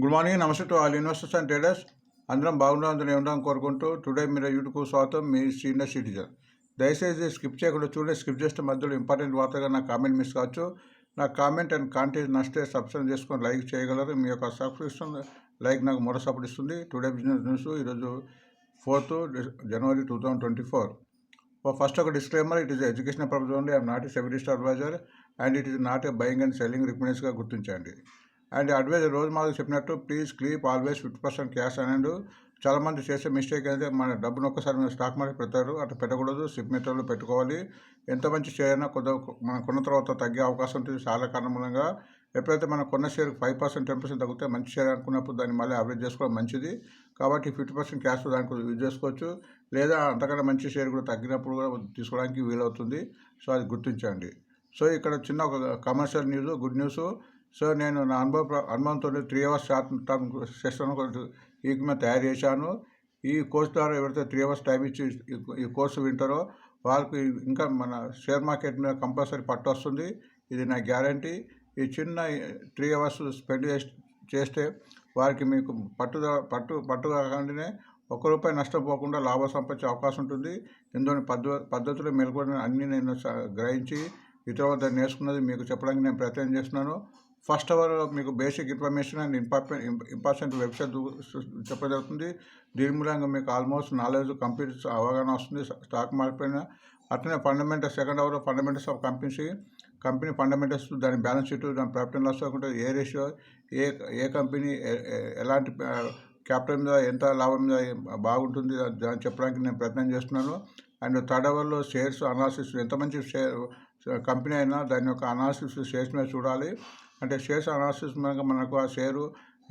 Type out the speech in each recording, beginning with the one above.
Good morning నమస్తే to all investors and traders. అందరం బాగుండాలని అందరం ఉండడం కోరుకుంటూ టుడే మీరు యూట్యూబ్ స్వాగతం. మీ సీనియర్ సిటిజన్. దయచేసి స్కిప్ చేయకుండా చూడండి. స్కిప్ చేస్తే మధ్యలో ఇంపార్టెంట్ వార్తగా నా కామెంట్ మిస్ కావచ్చు. నా కామెంట్ అండ్ కాంటెంట్ నచ్చితే సబ్స్క్రైబ్ చేసుకొని లైక్ చేయగలరు. మీ యొక్క సబ్స్క్రిప్షన్ లైక్ నాకు మొర సపోర్ట్ ఇస్తుంది. టుడే బిజినెస్ న్యూస్ ఈరోజు fourth January two thousand twenty four. First ఒక disclaimer it is education purpose only I'm not seven star adviser and it is not a buying and selling రికమెండేషన్గా గుర్తించండి. And adviser రోజు మాకు చెప్పినట్టు please keep always fifty percent cash అనేది చాలామంది చేసే mistake అయితే మన డబ్బును ఒక్కసారి మీరు స్టాక్ మార్కెట్ పెడతారు అట్లా పెట్టకూడదు సిప్ మెథడ్లో పెట్టుకోవాలి. ఎంత మంచి షేర్ అయినా కొద్ది మనం కొన్న తర్వాత తగ్గే అవకాశం ఉంటుంది చాలా కారణంగా ఎప్పుడైతే మనం కొన్న share five percent ten percent తగ్గితే మంచి షేర్ అనుకున్నప్పుడు దాన్ని మళ్ళీ అవేజ్ చేసుకోవడం మంచిది. కాబట్టి ఫిఫ్టీ పర్సెంట్ క్యాష్ దానికి యూజ్ చేసుకోవచ్చు. లేదా అంతకన్నా మంచి షేర్ కూడా తగ్గినప్పుడు కూడా తీసుకోవడానికి వీలవుతుంది. సో అది గుర్తించండి. సో ఇక్కడ చిన్న ఒక commercial news good news. So నేను నా అనుభవ అనుభవంతో three hours short term session ఈ మీద తయారు చేశాను. ఈ కోర్స్ ద్వారా ఎవరైతే త్రీ అవర్స్ టైం ఇచ్చి ఈ- కోర్సు వింటారో వాళ్ళకి ఇంకా మన షేర్ మార్కెట్ మీద కంపల్సరీ పట్టు వస్తుంది. ఇది నా గ్యారంటీ ఈ చిన్న త్రీ అవర్స్ స్పెండ్ చేస్తే వారికి మీకు పట్టుదల పట్టు పట్టు కాకుండానే ఒక్క రూపాయి నష్టపోకుండా లాభం సంపాదించే అవకాశం ఉంటుంది. ఇందులోని పద్ధ పద్ధతులు మెలుకొని అన్నీ నేను గ్రహించి ఇతర వద్ద నేర్చుకున్నది మీకు చెప్పడానికి నేను ప్రయత్నం చేస్తున్నాను. ఫస్ట్ అవర్ మీకు basic information and important important website చెప్పడం దీని మూలంగా మీకు ఆల్మోస్ట్ నాలెడ్జ్ కంప్లీట్ అవగాహన వస్తుంది స్టాక్ మార్కెట్ పైన అట్లనే fundamentals second hour fundamentals of companies company fundamentals దాని బ్యాలెన్స్ షీట్ దాని ప్రాఫిట్ అండ్ లాస్ అకౌంట్ ఏ రేషియో ఏ ఏ కంపెనీ ఎలాంటి క్యాపిటల్ మీద ఎంత లాభం మీద బాగుంటుంది దాన్ని చెప్పడానికి నేను ప్రయత్నం చేస్తున్నాను. అండ్ థర్డ్ అవర్లో షేర్స్ అనాలిసిస్ ఎంత మంచి షేర్ కంపెనీ అయినా దాని యొక్క అనాలిసిస్ షేర్స్ మీద చూడాలి. అంటే షేర్స్ అనాలిసిస్ మనకు మనకు ఆ షేరు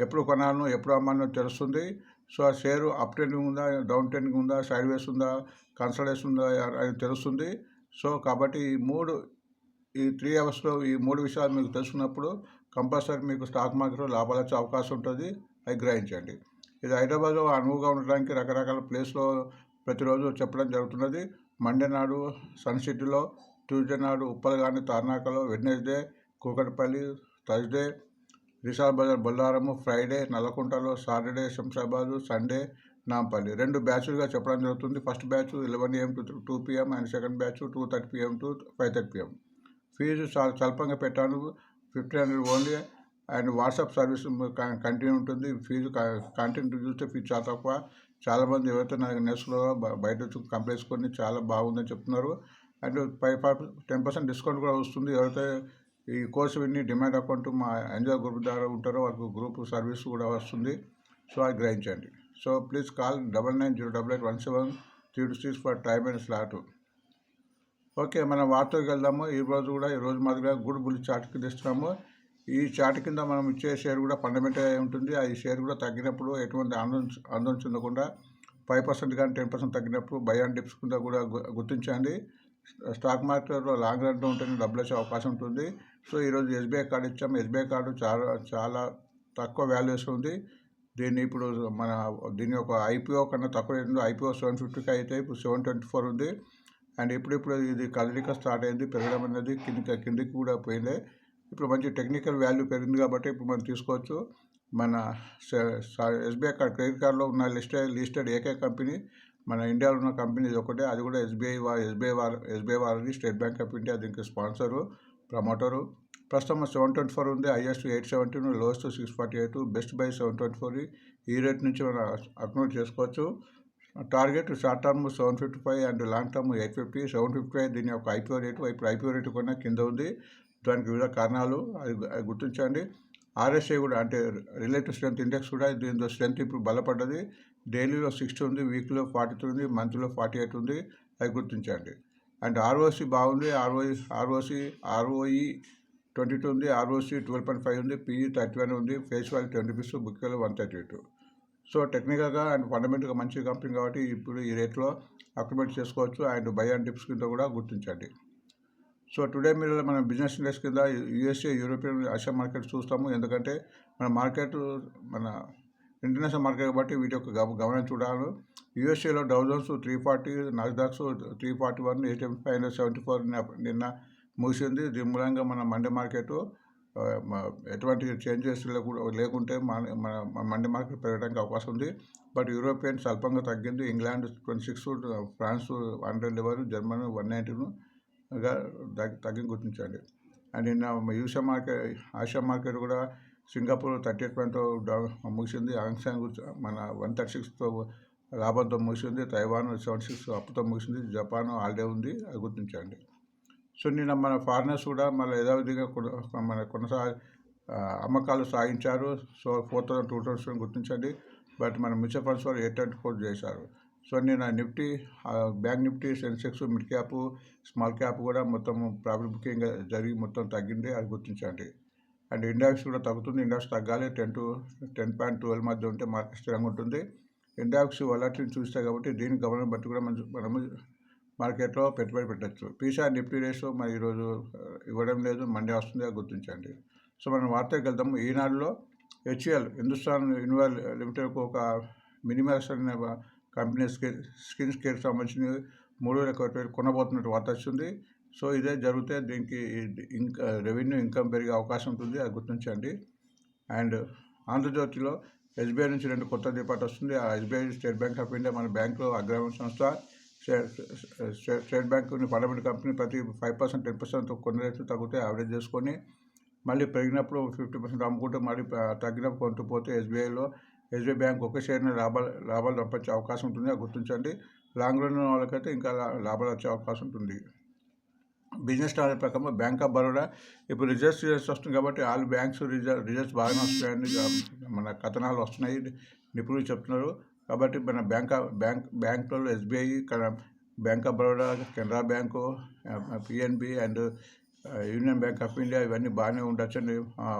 ఎప్పుడు కొనాలను ఎప్పుడు అమ్మాలో తెలుస్తుంది. సో ఆ షేరు అప్ ట్రెండింగ్ ఉందా డౌన్ ట్రెండింగ్ ఉందా సైడ్ వేస్ ఉందా కన్సల్టేషన్ ఉందా అని తెలుస్తుంది. సో కాబట్టి ఈ మూడు ఈ త్రీ అవర్స్లో ఈ మూడు విషయాలు మీకు తెలుసుకున్నప్పుడు కంపల్సరీ మీకు స్టాక్ మార్కెట్లో లాభాలు వచ్చే అవకాశం ఉంటుంది. అవి గ్రహించండి. ఇది హైదరాబాద్లో అనువుగా ఉండడానికి రకరకాల ప్లేస్లో ప్రతిరోజు చెప్పడం జరుగుతున్నది. మండే నాడు సన్ సిటీలో ట్యూస్డే నాడు ఉప్పలగాని తార్నాకలో Wednesday Kukatpally Thursday Vishal Bazaar Bollaram Friday నల్లకుంటలో Saturday Shamshabad Sunday Nampally. రెండు బ్యాచ్లుగా చెప్పడం జరుగుతుంది. First batch eleven AM to two PM and second batch two thirty PM to five thirty PM fee చాలా స్వల్పంగా పెట్టాను. Fifteen hundred only and WhatsApp service continue ఉంటుంది. Fee content చూస్తే fee చాలా తక్కువ. చాలామంది ఎవరైతే నాకు నెక్స్ట్లో బయట వచ్చి కంప్లైంట్స్ కొన్ని చాలా బాగుందని చెప్తున్నారు. And five five ten percent discount కూడా వస్తుంది. ఎవరైతే ఈ కోర్సు విని డిమాండ్ అకౌంట్ మా ఎంజాయ్ గ్రూప్ ద్వారా ఉంటారో వాళ్ళకు గ్రూప్ సర్వీస్ కూడా వస్తుంది. సో అది గ్రహించండి. So please call double nine zero double eight one seven three two six for time and slot. Okay మనం వార్తలకు వెళ్దాము. ఈ రోజు కూడా ఈ రోజు మాదిరిగా గుడ్ బుల్ చార్ట్కి తెస్తున్నాము ఈ చార్ట్ కింద మనం ఇచ్చే షేర్ కూడా ఫండమెంటల్ అయి ఉంటుంది. ఆ ఈ షేర్ కూడా తగ్గినప్పుడు ఎటువంటి ఆందోళన ఆందోళన చెందకుండా ఫైవ్ పర్సెంట్ కానీ టెన్ పర్సెంట్ తగ్గినప్పుడు బై అండ్ డిప్స్ కింద కూడా గుర్తించండి. స్టాక్ మార్కెట్లో లాంగ్ రన్లో ఉంటేనే డబ్బులు వచ్చే అవకాశం ఉంటుంది. సో ఈరోజు ఎస్బీఐ కార్డు ఇచ్చాము. ఎస్బీఐ కార్డు చాలా చాలా తక్కువ వాల్యూస్ ఉంది. దీన్ని ఇప్పుడు మన దీని యొక్క ఐపీఓ కన్నా తక్కువ రేటు ఐపీఓ సెవెన్ ఫిఫ్టీకి అయితే ఇప్పుడు సెవెన్ ట్వంటీ ఫోర్ ఉంది. అండ్ ఇప్పుడిప్పుడు ఇది కదలిక స్టార్ట్ అయింది. పెరగడం అనేది కిందికి కిందికి కూడా పోయింది. ఇప్పుడు మంచి టెక్నికల్ వాల్యూ పెరిగింది కాబట్టి ఇప్పుడు మనం తీసుకోవచ్చు. మన ఎస్బీఐ కార్డ్ క్రెడిట్ కార్డులో ఉన్న లిస్టెడ్ లిస్టెడ్ ఏకే కంపెనీ మన ఇండియాలో ఉన్న కంపెనీ ఇది ఒకటే. అది కూడా ఎస్బీఐ వారు ఎస్బీఐ వారు ఎస్బీఐ వారిది స్టేట్ బ్యాంక్ ఆఫ్ ఇండియా దీనికి స్పాన్సరు. ప్రమోటరు. ప్రస్తుతం సెవెన్ ట్వంటీ ఫోర్ ఉంది. Highest eight seventeen lowest six forty eight best buy seven twenty four ఈ. రేట్ నుంచి మనం అక్నోట్ చేసుకోవచ్చు. Target short term seven fifty five and long term eight fifty. Seven fifty five దీని యొక్క IPO rate ఇప్పుడు IPO rate కన్నా కింద ఉంది. దానికి వివిధ కారణాలు అది గుర్తించండి. ఆర్ఎస్ఐ కూడా అంటే రిలేటివ్ స్ట్రెంత్ ఇండెక్స్ కూడా దీంతో స్ట్రెంత్ ఇప్పుడు బలపడ్డది. డైలీలో సిక్స్టీ ఉంది వీక్లో ఫార్టీ త్రీ ఉంది మంత్లో ఫార్టీ ఎయిట్ ఉంది. అది గుర్తించండి. అండ్ ఆర్ఓసి బాగుంది ROE ROC ROE twenty two ఉంది ఆర్ఓసి ట్వెల్వ్ పాయింట్ ఫైవ్ ఉంది పిఈ థర్టీ వన్ ఉంది face value twenty rupees book value one thirty two so టెక్నికల్గా అండ్ ఫండమెంటల్గా మంచి కంపెనీ కాబట్టి ఇప్పుడు ఈ రేట్లో అక్రిమెంట్ చేసుకోవచ్చు. అండ్ బై అండ్ డిప్స్ కింద కూడా గుర్తించండి. సో టుడే మీరు మన బిజినెస్ ఇండెక్స్ కింద యూఎస్ఏ యూరోపియన్ ఆసియా మార్కెట్ చూస్తాము. ఎందుకంటే మన మార్కెట్ మన ఇంటర్నేషనల్ మార్కెట్ కాబట్టి వీటి యొక్క గమనం చూడాలి. యూఎస్ఏలో Dow Jones three forty Nasdaq three forty one eight five hundred seventy four నిన్న ముగిసింది. దీని మూలంగా మన మండే మార్కెట్ ఎటువంటి చేంజెస్ లేకుండా లేకుంటే మన మన మన మార్కెట్ పెరగడానికి అవకాశం ఉంది. బట్ యూరోపియన్ స్వల్పంగా తగ్గింది. England twenty six France hundred eleven Germany one నైన్టీన్గా తగ్గి గుర్తించండి. అండ్ నిన్న యూషా మార్కెట్ ఆసియా మార్కెట్ కూడా సింగపూర్ థర్టీ ఎయిట్ పాయింట్తో ముగిసింది. ఆంగ్సాంగ్ మన వన్ థర్టీ సిక్స్తో లాభంతో ముగిసింది. తైవాన్ సెవెన్ సిక్స్ అప్పుతో ముగిసింది. జపాన్ హాలిడే ఉంది. అది గుర్తించండి. సో నిన్న మన ఫారినర్స్ కూడా మళ్ళీ యథావిధిగా కొన- మన కొనసా అమ్మకాలు సాగించారు. So four thousand two thousand గుర్తించండి. బట్ మన మ్యూచువల్ ఫండ్స్ వాళ్ళు ఎయిట్ అండ్ ఫోర్ చేశారు. సో నిన్న Nifty bank Nifty Sensex mid cap small cap కూడా మొత్తం ప్రాఫిట్ బుకింగ్ జరిగి మొత్తం తగ్గింది. అది గుర్తించండి. అండ్ ఇండెక్స్ కూడా తగ్గుతుంది. ఇండెక్స్ తగ్గాలి. Ten to ten point twelve మధ్య ఉంటే మార్కెట్ స్థిరంగా ఉంటుంది. ఇండెక్స్ వలాటిని చూస్తే కాబట్టి దీని గమనం బట్టి కూడా మనం మనము మార్కెట్లో పెట్టుబడి పెట్టచ్చు. పీసా నిఫ్టీ రేసు మరి ఈరోజు ఇవ్వడం లేదు. మండే వస్తుంది అది గుర్తించండి. సో మనం వార్తకి వెళ్దాము. ఈనాడులో హెచ్ఎల్ హిందుస్థాన్ యూనివర్ లిమిటెడ్కు ఒక మినిమల్స్ అనే కంపెనీ స్కిన్ స్కిన్ కేర్కి సంబంధించిన మూడు వేల కొనబోతున్నట్టు వార్త వచ్చింది. సో ఇదే జరిగితే దీనికి ఇంకా రెవెన్యూ ఇన్కమ్ పెరిగే అవకాశం ఉంటుంది అది గుర్తించండి. అండ్ ఆంధ్రజ్యోతిలో ఎస్బీఐ నుంచి రెండు కొత్త డిపార్ట్ వస్తుంది. ఆ SBI State Bank of India మన బ్యాంకులో అగ్రహం సంస్థ. State state- bank fundamental company ప్రతి ఫైవ్ పర్సెంట్ టెన్ పర్సెంట్ కొన్ని రేట్లు తగ్గితే యావరేజ్ చేసుకొని మళ్ళీ పెరిగినప్పుడు ఫిఫ్టీ పర్సెంట్ అమ్ముకుంటే మళ్ళీ తగ్గినప్పుడు కొంటుపోతే ఎస్బీఐలో ఎస్బీఐ బ్యాంక్ ఒక షేర్ని లాభాలు లాభాలు పంపించే అవకాశం ఉంటుంది అది గుర్తించండి. లాంగ్ రన్ వాళ్ళకైతే ఇంకా లాభాలు వచ్చే అవకాశం ఉంటుంది. బిజినెస్ స్టాండర్డ్ ప్రకారం బ్యాంక్ ఆఫ్ బరోడా ఇప్పుడు రిజల్ట్స్ రిజల్ట్స్ వస్తుంది కాబట్టి ఆల్ బ్యాంక్స్ రిజల్ట్ రిజల్ట్స్ బాగానే వస్తున్నాయని మన కథనాలు వస్తున్నాయి. నిపుణులు చెప్తున్నారు కాబట్టి మన బ్యాంక్ ఆఫ్ బ్యాంక్ బ్యాంకులలో SBI Bank of Baroda Canara bank PNB and Union Bank of India ఇవన్నీ బాగానే ఉండొచ్చని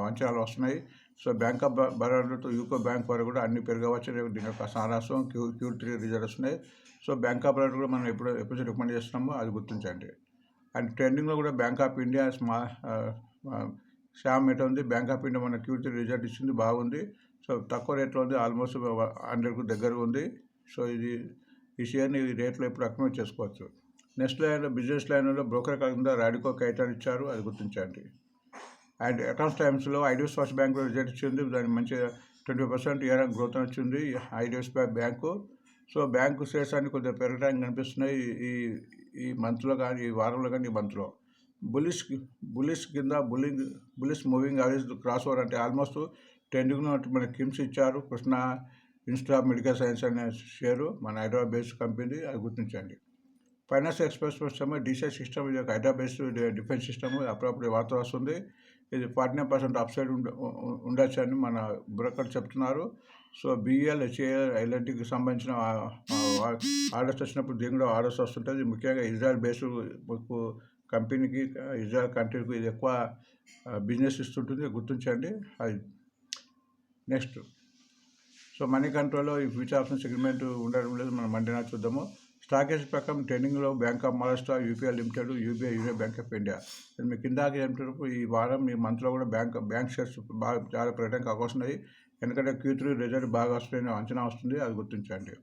అంచనాలు వస్తున్నాయి. సో బ్యాంక్ ఆఫ్ బరోడాతో యూకో బ్యాంక్ వరకు కూడా అన్ని పెరగవచ్చని దీని యొక్క సారాంశం క్యూ క్యూ త్రీ రిజల్ట్స్ ఉన్నాయి సో బ్యాంక్ ఆఫ్ బరోడా కూడా మనం ఎప్పుడు ఎప్పుడు రికమెండ్ చేస్తున్నామో అది గుర్తించండి. అండ్ ట్రెండింగ్లో కూడా బ్యాంక్ ఆఫ్ ఇండియా స్మా శ్యామ్ ఎట్ ఉంది. బ్యాంక్ ఆఫ్ ఇండియా మన క్యూటీ రిజల్ట్ ఇచ్చింది బాగుంది. సో తక్కువ రేట్లో ఉంది ఆల్మోస్ట్ హండ్రెడ్కు దగ్గరగా ఉంది. సో ఇది ఈ షేర్ని ఈ రేట్లో ఇప్పుడు అక్రమం చేసుకోవచ్చు. నెక్స్ట్ లైన్ బిజినెస్ లైన్లో బ్రోకర్ కాకుండా రాడికో కైటాన్ ఇచ్చారు అది గుర్తించండి. అండ్ అకౌంట్స్ టైమ్స్లో ఐడిఎస్ ఫస్ట్ బ్యాంక్ రిజల్ట్ ఇచ్చింది దాని మంచి ట్వంటీ పర్సెంట్ ఇయర్ గ్రోత్ వచ్చింది IDFC bank. So bank shares అన్ని కొద్దిగా పెరగడానికి కనిపిస్తున్నాయి ఈ- ఈ మంత్లో కానీ ఈ వారంలో కానీ ఈ మంత్లో బులిష్ బులిష్ కింద bullying bullish moving average cross over అంటే ఆల్మోస్ట్ ట్రెండింగ్లో మన కిమ్స్ ఇచ్చారు. కృష్ణ ఇన్స్టా మెడికల్ సైన్స్ అనే షేరు మన హైదరాబాద్ బేస్డ్ కంపెనీ అది గుర్తించండి. Finance express system DC system ఇది ఒక హైదరాబాద్ డిఫెన్స్ సిస్టమ్ అప్పుడప్పుడు వార్త వస్తుంది. ఇది forty nine percent upside ఉండ ఉండొచ్చు అని మన బ్రోకర్ చెప్తున్నారు. సో బిఎల్ హెచ్ఏఎల్ ఐఎల్ఎన్టీకి సంబంధించిన ఆర్డర్స్ వచ్చినప్పుడు దీని కూడా ఆర్డర్స్ వస్తుంటుంది. ముఖ్యంగా ఇజ్రాయల్ బేస్ కంపెనీకి ఇజ్రాయల్ కంట్రీకి ఇది ఎక్కువ బిజినెస్ ఇస్తుంటుంది. గుర్తించండి అది నెక్స్ట్. సో మనీ కంట్రోల్లో ఈ ఫ్యూచర్ ఆప్షన్స్ అగ్రిమెంట్ ఉండడం లేదు. మనం మండినా చూద్దాము. స్టాకేజ్ ప్రకారం ట్రెండింగ్లో Bank of Maharashtra UPI limited UBI Union Bank of India. మీ కిందాకి ఈ వారం ఈ మంత్లో కూడా బ్యాంక్ బ్యాంక్ షేర్స్ బాగా చాలా పెరగడానికి అవకాశం ఉన్నాయి. ఎందుకంటే క్యూ త్రీ రిజల్ట్ బాగా వస్తుందని అంచనా వస్తుంది అది గుర్తించండి.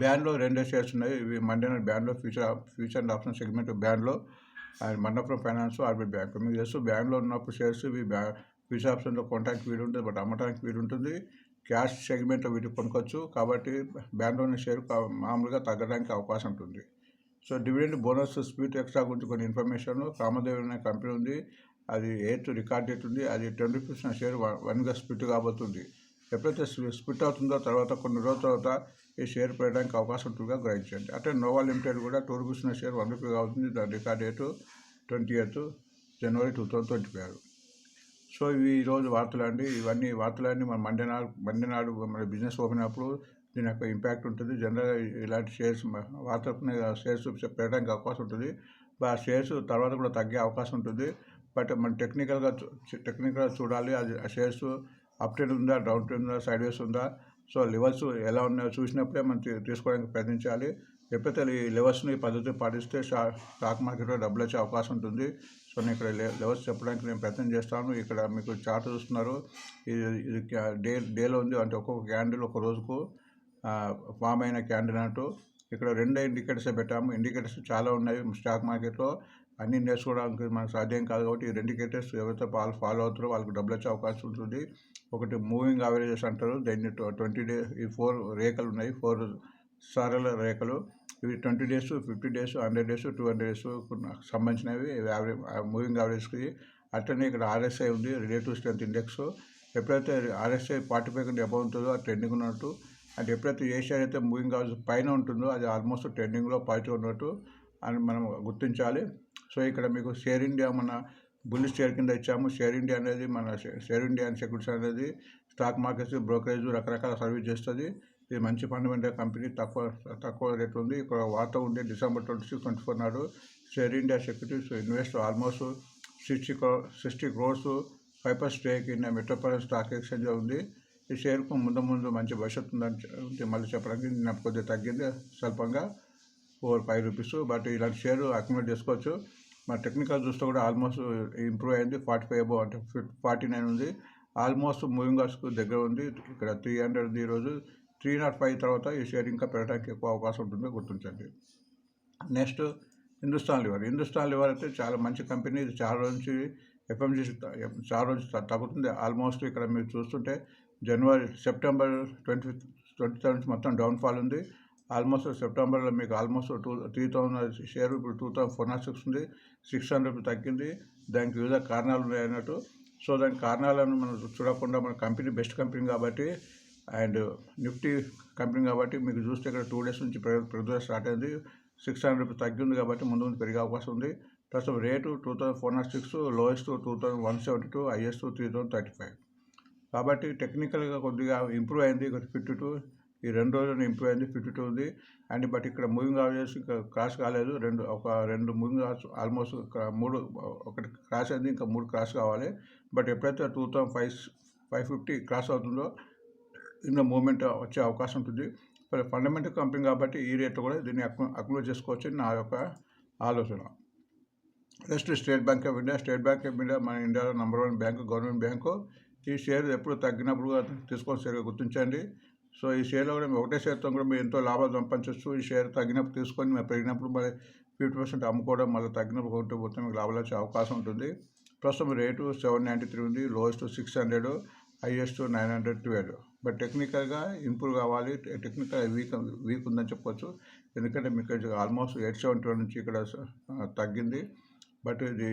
బ్యాండ్లో రెండే షేర్స్ ఉన్నాయి. ఇవి మండే బ్యాండ్లో future future and option segment బ్యాండ్లో and Manappuram finance RBL bank మీకు తెలుసు బ్యాంక్లో ఉన్నప్పుడు షేర్స్ ఇవి బ్యా ఫ్యూచర్ ఆప్షన్లో కొనడానికి వీలు ఉంటుంది బట్ అమ్మడానికి వీలు ఉంటుంది క్యాష్ సెగ్మెంట్లో వీటికి కొనుక్కోవచ్చు. కాబట్టి బ్యాండ్లో ఉన్న షేర్ మామూలుగా తగ్గడానికి అవకాశం ఉంటుంది. సో డివిడెండ్ బోనస్ స్పీడ్ ఎక్స్ట్రా గురించి కొన్ని ఇన్ఫర్మేషన్ కామదేవి అనే కంపెనీ ఉంది. అది ఎయిత్ రికార్డ్ డేట్ ఉంది అది టెన్ రూపీస్ నా షేర్ వన్- వన్గా స్ప్లిట్ కాబోతుంది. ఎప్పుడైతే స్ప్లిట్ అవుతుందో తర్వాత కొన్ని రోజుల తర్వాత ఈ షేర్ పెట్టడానికి అవకాశం ఉంటుందిగా గ్రహించండి. అంటే నోవా లిమిటెడ్ కూడా టూ రూపీస్ నా షేర్ వన్ రూపీ అవుతుంది దాని record date twenty eighth January two thousand twenty five so ఇవి ఈరోజు వార్తలు అండి ఇవన్నీ వార్తలన్నీ మన మండే నాడు మండే నాడు మన బిజినెస్ ఓపెన్ అయినప్పుడు దీని యొక్క ఇంపాక్ట్ ఉంటుంది. జనరల్గా ఇలాంటి షేర్స్ వార్తలు షేర్స్ పెట్టడానికి అవకాశం ఉంటుంది. ఆ షేర్స్ తర్వాత కూడా తగ్గే అవకాశం ఉంటుంది. బట్ మనం టెక్నికల్గా టెక్నికల్గా చూడాలి. అది ఆ షేర్స్ అప్ ట్రెండ్ ఉందా డౌన్ ట్రెండ్ ఉందా సైడ్ వేస్ ఉందా? సో లెవెల్స్ ఎలా ఉన్నాయో చూసినప్పుడే మనం తీసుకోవడానికి ప్రయత్నించాలి. ఎప్పుడైతే ఈ లెవెల్స్ని ఈ పద్ధతి పాటిస్తే స్టా స్టాక్ మార్కెట్లో డబ్బులు వచ్చే అవకాశం ఉంటుంది. సో నేను ఇక్కడ లెవెల్స్ చెప్పడానికి నేను ప్రయత్నం చేస్తాను. ఇక్కడ మీకు చార్ట్ చూస్తున్నారు. ఇది ఇది క్యా- డే డేలో ఉంది. అంటే ఒక్కొక్క క్యాండిల్ ఒక రోజుకు ఫామ్ అయిన క్యాండిల్ అంటూ ఇక్కడ రెండు ఇండికేటర్స్ పెట్టాము. ఇండికేటర్స్ చాలా ఉన్నాయి. స్టాక్ మార్కెట్లో అన్నీ నేర్చుకోవడానికి మనకు సాధ్యం కాదు కాబట్టి ఈ రెండు క్రికెటర్స్ ఎవరైతే ఫాలో ఫాలో అవుతారో వాళ్ళకి డబ్బులు వచ్చే అవకాశం ఉంటుంది. ఒకటి మూవింగ్ అవరేజెస్ అంటారు. దాన్ని ట్వంటీ డే ఈ ఫోర్ రేఖలు ఉన్నాయి. ఫోర్ సరళ రేఖలు. ఇవి twenty days fifty days hundred days two hundred days సంబంధించినవి. యావరేజ్ మూవింగ్ యావరేజ్కి అట్లనే ఇక్కడ ఆర్ఎస్ఐ ఉంది రిలేటివ్ స్ట్రెంత్ ఇండెక్స్. ఎప్పుడైతే ఆర్ఎస్ఐ ఫార్టీ ఫైవ్ కంటే అబౌవ్ ఉంటుందో అది ట్రెండింగ్ ఉన్నట్టు. అంటే ఎప్పుడైతే ఏ షేర్ అయితే మూవింగ్ యావరేజ్ పైన ఉంటుందో అది ఆల్మోస్ట్ ట్రెండింగ్లో పాజిటివ్ ఉన్నట్టు. అని మనం గుర్తించాలి. సో ఇక్కడ మీకు షేర్ ఇండియా మన బుల్లి షేర్ కింద ఇచ్చాము. షేర్ ఇండియా అనేది మన షేర్ ఇండియా అండ్ సెక్యూరిటీస్ అనేది స్టాక్ మార్కెట్స్ బ్రోకరేజ్ రకరకాల సర్వీస్ చేస్తుంది. ఇది మంచి ఫండమెంటల్ కంపెనీ. తక్కువ తక్కువ రేట్ ఉంది. ఇక్కడ వార్త ఉంది. December twenty six twenty four నాడు share India securities invest almost sixty crow sixty crores Piper stake in metropolitan stock exchange ఉంది. ఈ షేర్కు ముందు ముందు మంచి భవిష్యత్తు ఉందని మళ్ళీ చెప్పడానికి నిన్న కొద్దిగా తగ్గింది స్వల్పంగా. Four five rupees. బట్ ఇలాంటి షేర్ అక్యుమిలేట్ చేసుకోవచ్చు. మన టెక్నికల్ చూస్తే కూడా ఆల్మోస్ట్ ఇంప్రూవ్ అయింది. ఫార్టీ ఫైవ్ అబౌ అంటే ఫార్టీ నైన్ ఉంది. ఆల్మోస్ట్ మూవింగ్ హార్స్కు దగ్గర ఉంది. ఇక్కడ త్రీ హండ్రెడ్ ఉంది ఈరోజు త్రీ నాట్ ఫైవ్ తర్వాత ఈ షేర్ ఇంకా పెరగడానికి ఎక్కువ అవకాశం ఉంటుందో. గుర్తించండి. Next Hindustan Lever. Hindustan Lever అయితే చాలా మంచి కంపెనీ. ఇది చాలా రోజు నుంచి ఎఫ్ఎంజీ చాలా రోజు తగ్గుతుంది. ఆల్మోస్ట్ ఇక్కడ మీరు చూస్తుంటే జనవరి సెప్టెంబర్ ట్వంటీ ట్వంటీ సెవెంత్ మొత్తం డౌన్ఫాల్ ఉంది. ఆల్మోస్ట్ సెప్టెంబర్లో మీకు almost two three thousand share ఇప్పుడు two thousand four nought six ఉంది. సిక్స్ హండ్రెడ్ తగ్గింది. దానికి వివిధ కారణాలు ఉన్నాయి అన్నట్టు సో దాని కారణాలను మనం చూడకుండా మన కంపెనీ బెస్ట్ కంపెనీ కాబట్టి అండ్ నిఫ్టీ కంపెనీ కాబట్టి మీకు చూస్తే ఇక్కడ టూ డేస్ నుంచి పెరుగుదల స్టార్ట్ అయింది. సిక్స్ హండ్రెడ్ రూపీస్ తగ్గింది కాబట్టి ముందు ముందు పెరిగే అవకాశం ఉంది. ప్రస్తుతం rate two thousand four nought six lowest two thousand one seventy two highest three thousand thirty five కాబట్టి టెక్నికల్గా కొద్దిగా ఇంప్రూవ్ అయింది. ఫిఫ్టీ టూ ఈ రెండు రోజులు ఇంప్రూవ్ అయింది ఫిఫ్టీ టూ ఉంది అండ్ బట్ ఇక్కడ మూవింగ్ అవరేజ్ ఇంకా క్రాస్ కాలేదు. రెండు ఒక రెండు మూవింగ్ ఆల్మోస్ట్ మూడు ఒకటి క్రాస్ అయింది ఇంకా మూడు క్రాస్ కావాలి. బట్ ఎప్పుడైతే two thousand five five fifty cross అవుతుందో ఇందులో మూమెంట్ వచ్చే అవకాశం ఉంటుంది. ఫండమెంటల్ కంపెనీ కాబట్టి ఈ రేట్ కూడా దీన్ని అక్ము చేసుకోవచ్చు అని నా యొక్క ఆలోచన. Next State Bank of India. State Bank of India మన ఇండియాలో number one bank government bank. ఈ షేర్ ఎప్పుడు తగ్గినప్పుడు తీసుకొని సరిగ్గా గుర్తించండి. సో ఈ షేర్లో కూడా మేము ఒకటే షేర్తో కూడా మీరు ఎంతో లాభాలు సంపాదించవచ్చు ఈ షేర్ తగ్గినప్పుడు తీసుకొని మేము పెరిగినప్పుడు మరి ఫిఫ్టీ పర్సెంట్ అమ్ముకోవడం మళ్ళీ తగ్గినప్పుడు కొంటూ పోతే మీకు లాభాలు వచ్చే అవకాశం ఉంటుంది. ప్రస్తుతం రేటు సెవెన్ నైంటీ త్రీ ఉంది lowest six hundred highest nine hundred twelve. But టెక్నికల్గా ఇంప్రూవ్ కావాలి టెక్నికల్ వీక్ వీక్ ఉందని చెప్పొచ్చు. ఎందుకంటే మీకు ఆల్మోస్ట్ ఎయిట్ సెవెన్ ట్వెల్వ్ నుంచి ఇక్కడ తగ్గింది. బట్ ఇది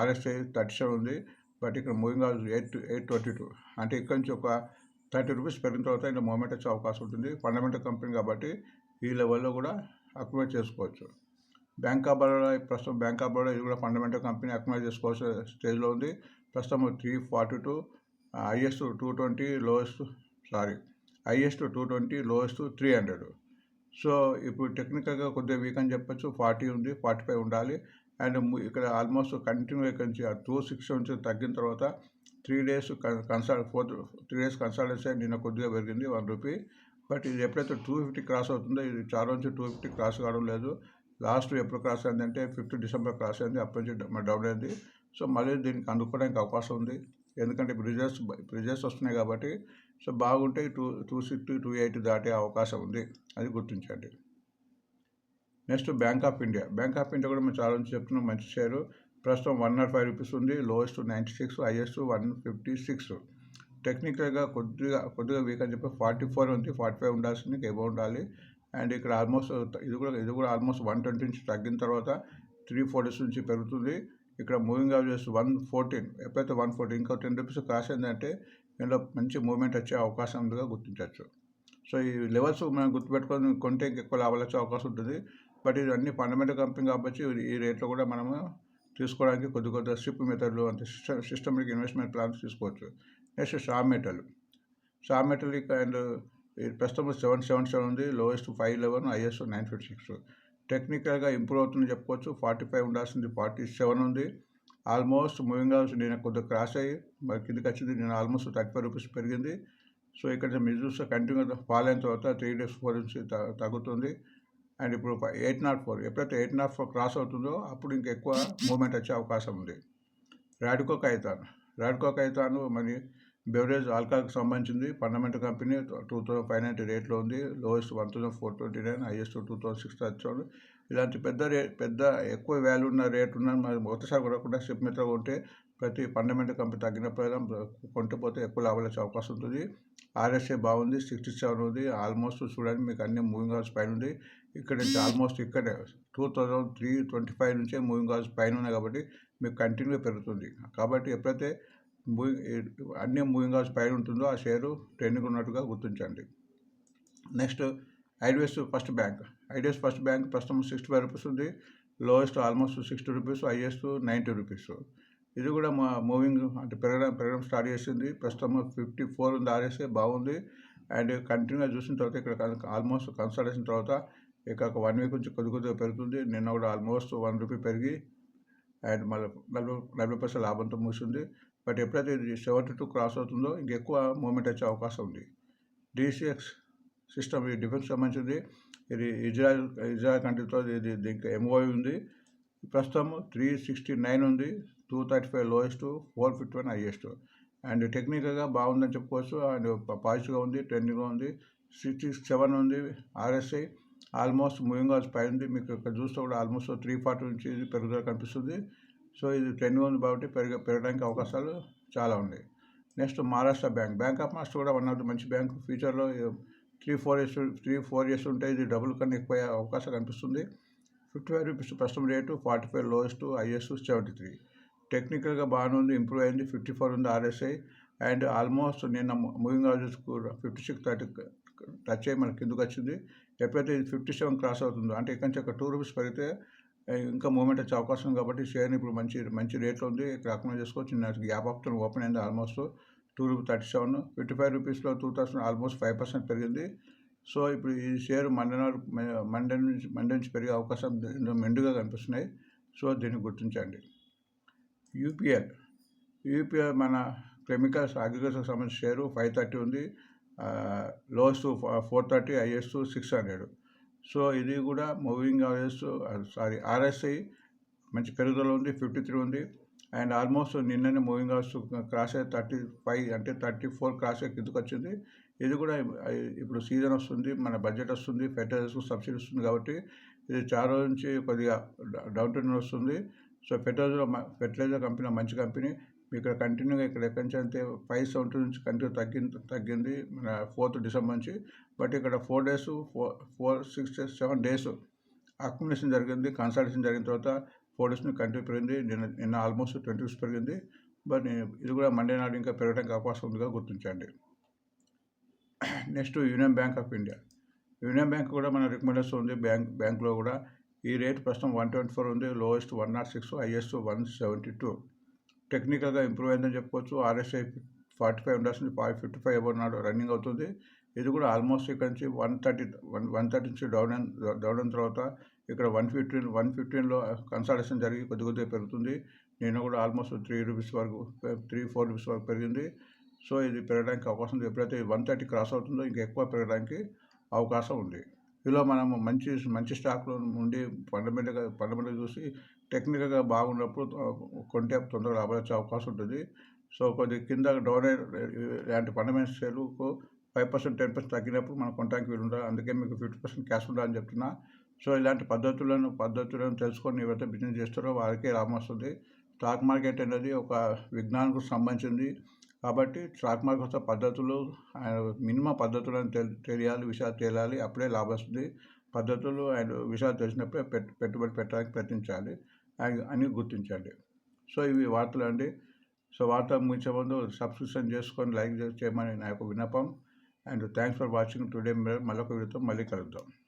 ఆర్ఎస్ఐ థర్టీ సెవెన్ ఉంది. బట్ ఇక్కడ moving averages eight eight twenty two. అంటే ఇక్కడ నుంచి ఒక థర్టీ రూపీస్ పెరిగిన తర్వాత ఇంకా మూమెంట్ వచ్చే అవకాశం ఉంటుంది. ఫండమెంటల్ కంపెనీ కాబట్టి ఈ లెవెల్లో కూడా అక్యుమేట్ చేసుకోవచ్చు. బ్యాంక్ ఆఫ్ బరోడా ప్రస్తుతం బ్యాంక్ ఆఫ్ బరోడా ఇది కూడా ఫండమెంటల్ కంపెనీ అక్యుమేట్ చేసుకోవాల్సిన స్టేజ్లో ఉంది. ప్రస్తుతం three forty two highest two twenty lowest sorry highest two twenty lowest three hundred. So ఇప్పుడు టెక్నికల్గా కొద్దిగా వీక్ అని చెప్పొచ్చు. ఫార్టీ ఉంది ఫార్టీ ఫైవ్ ఉండాలి. అండ్ ఇక్కడ ఆల్మోస్ట్ కంటిన్యూ ఇక్కడ నుంచి టూ సిక్స్ నుంచి తగ్గిన తర్వాత three days consult four three days consultancy నిన్న కొద్దిగా పెరిగింది వన్ రూపీ. బట్ ఇది ఎప్పుడైతే టూ ఫిఫ్టీ క్రాస్ అవుతుందో ఇది చాలా నుంచి టూ ఫిఫ్టీ క్రాస్ కావడం లేదు. లాస్ట్ ఎప్పుడు క్రాస్ అయిందంటే ఫిఫ్త్ డిసెంబర్ క్రాస్ అయింది. అప్పటి నుంచి డౌన్ అయింది. సో మళ్ళీ దీనికి అందుకోవడానికి అవకాశం ఉంది. ఎందుకంటే ఇప్పుడు రిజల్ట్స్ రిజల్ట్స్ వస్తున్నాయి కాబట్టి సో బాగుంటే two two sixty two eighty దాటే అవకాశం ఉంది. అది గుర్తించండి. Next Bank of India. Bank of India కూడా మేము చాలా నుంచి చెప్తున్నాం. మంచి షేరు. ప్రస్తుతం వన్ నాట్ ఫైవ్ రూపీస్ ఉంది lowest ninety six highest one fifty six. టెక్నికల్గా కొద్దిగా కొద్దిగా వీక్ అని చెప్పి ఫార్టీ ఫోర్ ఉంది ఫార్టీ ఫైవ్ ఉండాల్సింది ఎబో ఉండాలి. అండ్ ఇక్కడ ఆల్మోస్ట్ ఇది కూడా ఇది కూడా ఆల్మోస్ట్ వన్ ట్వంటీ నుంచి తగ్గిన తర్వాత త్రీ ఫోర్టీస్ నుంచి పెరుగుతుంది. ఇక్కడ మూవింగ్ అవరేజ్ వన్ ఫోర్టీన్. ఎప్పుడైతే వన్ ఫోర్టీన్ ఇంకా టెన్ రూపీస్ కాస్ట్ ఏంటంటే ఇందులో మంచి మూవ్మెంట్ వచ్చే అవకాశం ఉందిగా గుర్తించవచ్చు. సో ఈ లెవెల్స్ మనం గుర్తుపెట్టుకొని కొంటే ఎక్కువ లాభాలు వచ్చే అవకాశం ఉంటుంది. బట్ ఇది అన్ని ఫండమెంటల్ కంపెనీ కాబట్టి ఈ రేట్లో కూడా మనము తీసుకోవడానికి కొద్ది కొద్దిగా షిప్ మెథడ్లు అంత సిస్టమ్ సిస్టమిక్ ఇన్వెస్ట్మెంట్ ప్లాన్స్ తీసుకోవచ్చు. Next Shah Metal. Shah Metal and ప్రస్తుతం సెవెన్ సెవెన్ సెవెన్ ఉంది lowest five eleven highest nine fifty six. టెక్నికల్గా ఇంప్రూవ్ అవుతుందని చెప్పుకోవచ్చు. ఫార్టీ ఫైవ్ ఉండాల్సింది ఫార్టీ సెవెన్ ఉంది. ఆల్మోస్ట్ మూవింగ్ అవర్స్ నేను కొద్దిగా క్రాస్ అయ్యి మరి కిందకి వచ్చింది నేను ఆల్మోస్ట్ థర్టీ ఫైవ్ రూపీస్ పెరిగింది. సో ఇక్కడ మీరు చూస్తే కంటిన్యూ ఫాల్ అయిన తర్వాత త్రీ డేస్ ఫోర్ నుంచి త- తగ్గుతుంది. అండ్ ఇప్పుడు ఎయిట్ నాట్ ఫోర్ ఎప్పుడైతే ఎయిట్ నాట్ ఫోర్ క్రాస్ అవుతుందో అప్పుడు ఇంకా ఎక్కువ మూమెంట్ వచ్చే అవకాశం ఉంది. రాడికో కైతాన్ రాడికో కైతాను మరి బెవరేజ్ ఆల్కహాల్కి సంబంధించింది. Fundamental company two thousand five ninety రేట్లో ఉంది. Lowest one thousand four twenty nine highest two thousand six వచ్చాడు ఇలాంటి పెద్ద రే పెద్ద ఎక్కువ వాల్యూ ఉన్న రేట్ ఉన్న మరి ఒకసారి కొనకుండా షిప్ మీద ఉంటే ప్రతి ఫండమెంటల్ కంపెనీ తగ్గిన ప్రకారం కొంటపోతే ఎక్కువ లాభాలు వచ్చే అవకాశం ఉంటుంది. ఆర్ఎస్ఏ బాగుంది సిక్స్టీ సెవెన్ ఉంది ఆల్మోస్ట్ చూడండి మీకు అన్ని మూవింగ్ అవర్స్ పైన ఉంది. ఇక్కడ నుంచి ఆల్మోస్ట్ ఇక్కడే two thousand three twenty five నుంచే మూవింగ్ అవర్స్ పైన ఉన్నాయి కాబట్టి మీకు కంటిన్యూ పెరుగుతుంది. కాబట్టి ఎప్పుడైతే మూవింగ్ అన్ని మూవింగ్ అవర్స్ పైన ఉంటుందో ఆ షేరు ట్రెండింగ్ ఉన్నట్టుగా గుర్తించండి. Next IDS First Bank. IDS First Bank ప్రస్తుతం సిక్స్టీ ఫైవ్ రూపీస్ ఉంది. Lowest almost sixty rupees highest ninety rupees. ఇది కూడా మా మూవింగ్ అంటే పెరగడం పెరగడం స్టార్ట్ చేసింది. ప్రస్తుతం ఫిఫ్టీ ఫోర్ ఉంది ఆర్ఎస్ఏ బాగుంది. అండ్ కంటిన్యూగా చూసిన తర్వాత ఇక్కడ ఆల్మోస్ట్ కన్సల్టేషన్ తర్వాత ఇక ఒక వన్ వీక్ నుంచి కొద్ది కొద్దిగా పెరుగుతుంది. నిన్న కూడా ఆల్మోస్ట్ వన్ రూపీ పెరిగి అండ్ మళ్ళీ నలభై నలభై పైసలు లాభంతో ముగిసింది. బట్ ఎప్పుడైతే ఇది సెవెంటీ టూ క్రాస్ అవుతుందో ఇంకెక్కువ మూమెంట్ వచ్చే అవకాశం ఉంది. డిసిఎక్స్ సిస్టమ్ ఈ డిఫెన్స్ సంబంధించింది. ఇది ఇజ్రాయల్ ఇజ్రాయల్ కంట్రీతో ఇది దీనికి ఎంఓఐ ఉంది. ప్రస్తుతం త్రీ సిక్స్టీ నైన్ ఉంది. Two thirty five lowest four fifty one highest and టెక్నికల్గా బాగుందని చెప్పుకోవచ్చు. అండ్ పాజిటివ్గా ఉంది ట్రెండింగ్గా ఉంది. సిక్స్టీ సెవెన్ ఉంది ఆర్ఎస్ఐ ఆల్మోస్ట్ మూవింగ్ ఆల్స్ పై ఉంది. మీకు ఇక్కడ చూస్తే కూడా ఆల్మోస్ట్ త్రీ ఫార్టీ నుంచి ఇది పెరుగుదల కనిపిస్తుంది. సో ఇది ట్రెండింగ్ ఉంది కాబట్టి పెరగ పెరగడానికి అవకాశాలు చాలా ఉన్నాయి. Next Maharashtra Bank Bank of Maharashtra కూడా వన్ ఆఫ్ ది మంచి బ్యాంక్ ఫ్యూచర్లో three four years three four years ఉంటే ఇది డబుల్ కన్నా ఎక్కువ అవకాశం కనిపిస్తుంది. ఫిఫ్టీ ఫైవ్ రూపీస్ ప్రస్తుతం rate forty five lowest highest seventy three టెక్నికల్గా బాగానే ఉంది ఇంప్రూవ్ అయింది. ఫిఫ్టీ ఫోర్ ఉంది ఆర్ఎస్ఐ అండ్ ఆల్మోస్ట్ నిన్న moving average fifty six thirty touch అయ్యి మనకి కిందకు వచ్చింది. ఎప్పుడైతే ఇది ఫిఫ్టీ సెవెన్ క్రాస్ అవుతుందో అంటే ఇక్కడ నుంచి ఒక టూ రూపీస్ పెరిగితే ఇంకా మూమెంట్ వచ్చే అవకాశం ఉంది కాబట్టి షేర్ని ఇప్పుడు మంచి మంచి రేట్లో ఉంది. ఇక్కడ అకౌంట్ చేసుకోవచ్చు. నిన్న గ్యాప్ ఆప్షన్ ఓపెన్ అయింది almost two rupee thirty seven fifty five రూపీస్లో two thousand almost five percent పెరిగింది. సో ఇప్పుడు ఈ షేర్ మండే మండే నుంచి మండే నుంచి పెరిగే అవకాశం మెండుగా కనిపిస్తున్నాయి. సో దీన్ని గుర్తించండి. యూపీఎల్. యూపీఎల్ మన కెమికల్స్ అగ్రికల్చర్ సంబంధించిన షేరు ఫైవ్ థర్టీ ఉంది. Lowest four thirty is six hundred. So ఇది కూడా మూవింగ్ అవరేజ్ సారీ ఆర్ఎస్ఐ మంచి పెరుగుదల ఉంది ఫిఫ్టీ త్రీ ఉంది. అండ్ ఆల్మోస్ట్ నిన్ననే మూవింగ్ అవర్స్ క్రాస్ అయ్యి థర్టీ ఫైవ్ అంటే థర్టీ ఫోర్ క్రాస్ అయ్యి కిందకు వచ్చింది. ఇది కూడా ఇప్పుడు సీజన్ వస్తుంది మన బడ్జెట్ వస్తుంది ఫెర్టిలైజర్స్కు సబ్సిడీ వస్తుంది కాబట్టి ఇది చాలా నుంచి కొద్దిగా డౌన్ టెన్ వస్తుంది. సో ఫెర్టిలైజర్ ఫెర్టిలైజర్ కంపెనీ మంచి కంపెనీ. ఇక్కడ కంటిన్యూగా ఇక్కడ ఎక్కడి నుంచి అంటే ఫైవ్ సెవెంటీ నుంచి కంటిన్యూ తగ్గింది తగ్గింది మన ఫోర్త్ డిసెంబర్ నుంచి. బట్ ఇక్కడ four days four four six seven days accommodation జరిగింది కన్సల్టేషన్ జరిగిన తర్వాత ఫోర్ డేస్ నుంచి కంటిన్యూ పెరిగింది. నిన్న నిన్న ఆల్మోస్ట్ ట్వంటీ డేస్ పెరిగింది. బట్ ఇది కూడా మండే నాడు ఇంకా పెరగడానికి అవకాశం ఉందిగా గుర్తించండి. Next Union Bank of India. Union Bank కూడా మన రికమెండేషన్ ఉంది బ్యాంక్ బ్యాంక్లో కూడా. ఈ రేట్ ప్రస్తుతం వన్ ట్వంటీ ఫోర్ ఉంది lowest one nought six highest one seventy two. టెక్నికల్గా ఇంప్రూవ్ అయిందని చెప్పుకోవచ్చు ఆర్ఎస్ఐ ఫార్టీ ఫైవ్ ఉండాల్సింది ఫైవ్ ఫిఫ్టీ ఫైవ్ ఎవరు నాడు రన్నింగ్ అవుతుంది. ఇది కూడా ఆల్మోస్ట్ ఇక్కడ నుంచి one thirty one one thirty నుంచి డౌన్ డౌన్ అయిన తర్వాత ఇక్కడ వన్ ఫిఫ్టీన్ వన్ ఫిఫ్టీన్లో కన్సల్టేషన్ జరిగి కొద్ది కొద్దిగా పెరుగుతుంది. నేను కూడా ఆల్మోస్ట్ త్రీ రూపీస్ వరకు త్రీ ఫోర్ రూపీస్ వరకు పెరిగింది. సో ఇది పెరగడానికి అవకాశం ఉంది. ఎప్పుడైతే వన్ థర్టీ క్రాస్ అవుతుందో ఇంకా ఎక్కువ పెరగడానికి అవకాశం ఉంది. ఇలా మనం మంచి మంచి స్టాక్లో ఉండి ఫండమెంటల్గా ఫండమెంటల్ చూసి టెక్నికల్గా బాగున్నప్పుడు కొంటే తొందరగా లాభాలు వచ్చే అవకాశం ఉంటుంది. సో కొద్ది కింద డౌన్ ఇలాంటి ఫండమెంటల్ షేర్లకు ఫైవ్ పర్సెంట్ టెన్ పర్సెంట్ తగ్గినప్పుడు మనం కొనడానికి వీలు ఉంటుంది అందుకే మీకు ఫిఫ్టీ పర్సెంట్ క్యాష్ ఉండాలని చెప్తున్నా. సో ఇలాంటి పద్ధతులను పద్ధతులను తెలుసుకొని ఎవరైతే బిజినెస్ చేస్తారో వారికే లాభం వస్తుంది. స్టాక్ మార్కెట్ అనేది ఒక విజ్ఞానంకు సంబంధించింది. కాబట్టి స్టాక్ మార్కెట్ పద్ధతులు మినిమం అని తెలియాలి విషయాలు తెలియాలి అప్పుడే లాభం వస్తుంది. పద్ధతులు అండ్ విషయాలు తెలిసినప్పుడే పెట్టుబడి పెట్టడానికి ప్రయత్నించాలి. అని గుర్తించండి. సో ఇవి వార్తలు అండి. సో వార్త ముగించే ముందు సబ్స్క్రిప్షన్ చేసుకొని లైక్ చేయమని నా యొక్క విన్నపం. And thanks for watching today మళ్ళొక వీడియోతో మళ్ళీ కలుద్దాం.